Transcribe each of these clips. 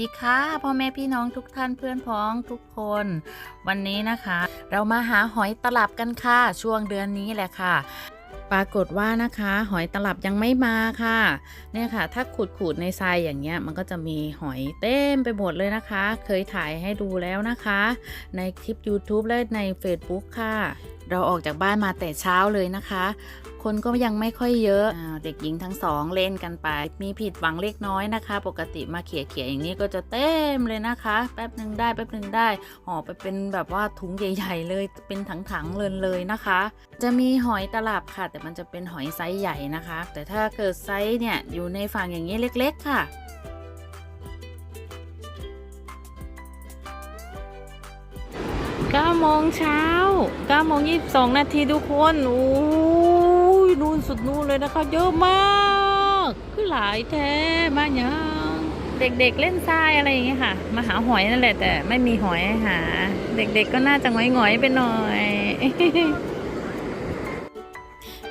ดีค่ะพ่อแม่พี่น้องทุกท่านเพื่อนพ้องทุกคน วันนี้นะคะ เรามาหาหอยตลับกันค่ะ ช่วงเดือนนี้แหละค่ะ ปรากฏว่านะคะ หอยตลับยังไม่มาค่ะ เนี่ยค่ะ ถ้าขูดขูดๆในทรายอย่างเงี้ย มันก็จะมีหอยเต็มไปหมดเลยนะคะ เคยถ่ายให้ดูแล้วนะคะ ในคลิป YouTube และใน Facebook ค่ะ เราออกจากบ้านมาแต่เช้าเลยนะคะ คนก็ยังไม่ค่อยเยอะอาเด็กหญิงทั้งสองเล่นกันไป มีผิดหวังเล็กน้อยนะคะ ปกติมาเขี่ยเขี่ยๆอย่างนี้ก็จะเต็มเลยนะคะ แป๊บหนึ่งได้แป๊บหนึ่งได้ห่อไปเป็นแบบว่าถุงใหญ่ ๆ เลยเป็นถังๆเลยเลยนะคะ จะมีหอยตลับค่ะ แต่มันจะเป็นหอยไซส์ใหญ่นะคะ แต่ถ้าเกิดไซส์เนี่ยอยู่ในฝั่งอย่างนี้เล็ก ๆ ค่ะ9โมงเช้า9โมง22 นาทีทุกคน โอ้ ยนู่นสุดนู่นเลยนะคะเยอะมากคือหลายแท้มายังเด็กๆเล่นทรายอะไรอย่างเงี้ยค่ะ มาหาหอยนั่นแหละ แต่ไม่มีหอยให้หา เด็กๆก็น่าจะหงอยๆไปหน่อย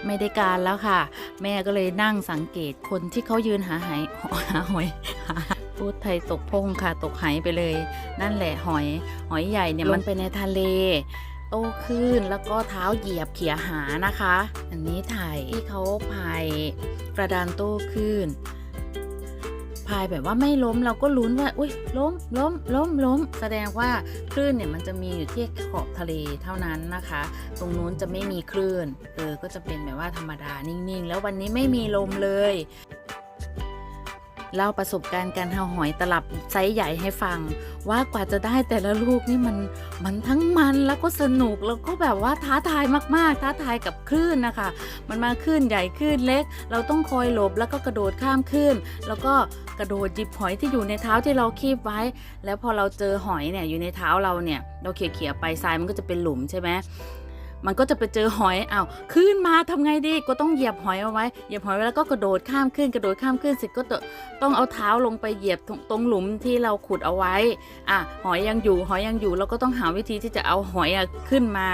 ไม่ได้การแล้วค่ะ แม่ก็เลยนั่งสังเกตคนที่เขายืนหาหายหาหอยหาพูดไทยตกพงค่ะตกไหายไปเลย นั่นแหละหอย หอยใหญ่เนี่ยมันไปในทะเล โตขึ้นแล้วก็เท้าเหยียบเขี่ยหานะคะ อันนี้ถ่ายที่เขาพายกระดานโตขึ้นพายแบบว่าไม่ล้มเราก็ลุ้นว่า อุ้ยล้มล้มล้มล้ม แสดงว่าคลื่นเนี่ยมันจะมีอยู่ที่ขอบทะเลเท่านั้นนะคะ ตรงนู้นจะไม่มีคลื่นเออก็จะเป็นแบบว่าธรรมดานิ่งๆ แล้ววันนี้ไม่มีลมเลย เล่าประสบการณ์การทำหอยตลับไซส์ใหญ่ให้ฟัง ว่ากว่าจะได้แต่ละลูกนี่มันมันทั้งมันแล้วก็สนุกแล้วก็แบบว่าท้าทายมากๆ ท้าทายกับคลื่นนะคะ มันมาคลื่นใหญ่คลื่นเล็ก เราต้องคอยหลบแล้วก็กระโดดข้ามคลื่นแล้วก็กระโดดหยิบหอยที่อยู่ในเท้าที่เราคีบไว้ แล้วพอเราเจอหอยเนี่ยอยู่ในเท้าเราเนี่ยเราเขี่ยๆไปทรายมันก็จะเป็นหลุมใช่ไหม มันก็จะไปเจอหอยอ้าวขึ้นมาทำไงดีก็ต้องเหยียบหอยเอาไว้เหยียบหอยไว้แล้วก็กระโดดข้ามขึ้นกระโดดข้ามขึ้นเสร็จก็ต้องต้องเอาเท้าลงไปเหยียบตรงตรงหลุมที่เราขุดเอาไว้อะหอยยังอยู่หอยยังอยู่เราก็ต้องหาวิธีที่จะเอาหอยอะขึ้นมา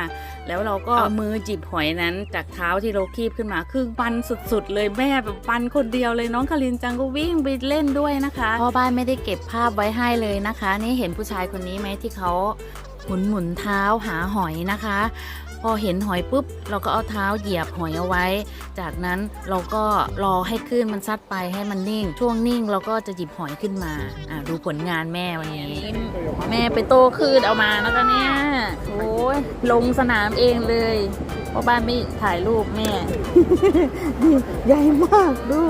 แล้วเราก็เอามือจิบหอยนั้น จากเท้าที่เราคีบขึ้นมาครึ่งปันสุดๆ เลยแม่แบบปันคนเดียวเลยน้องคารินจังก็วิ่งไปเล่นด้วยนะคะพ่อบ้านไม่ได้เก็บภาพไว้ให้เลยนะคะ นี่เห็นผู้ชายคนนี้ไหมที่เขาหมุนหมุนๆเท้าหาหอยนะคะ พอเห็นหอยปุ๊บ เราก็เอาเท้าเหยียบหอยเอาไว้ จากนั้นเราก็รอให้คลื่นมันซัดไปให้มันนิ่ง ช่วงนิ่งเราก็จะหยิบหอยขึ้นมาอะดูผลงานแม่วันนี้ แม่ไปโตคลื่นเอามานะคะเนี่ยโอ้ยลงสนามเองเลยเพราะบ้านไม่ถ่ายรูปแม่นี่ใหญ่มากดู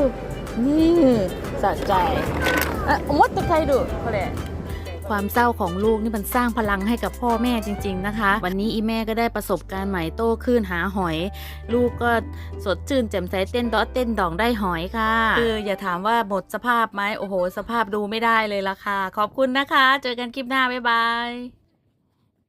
นี่สะใจอะมดตะไครดูเขาเลย ความเศร้าของลูกนี่มันสร้างพลังให้กับพ่อแม่จริง ๆนะคะ วันนี้อีแม่ก็ได้ประสบการณ์ใหม่โตขึ้นหาหอย ลูกก็สดชื่นแจ่มใสเต้นดอเต้นดองได้หอยค่ะ คืออย่าถามว่าหมดสภาพไหมโอ้โห สภาพดูไม่ได้เลยละค่ะ ขอบคุณนะคะ เจอกันคลิปหน้าบ๊ายบาย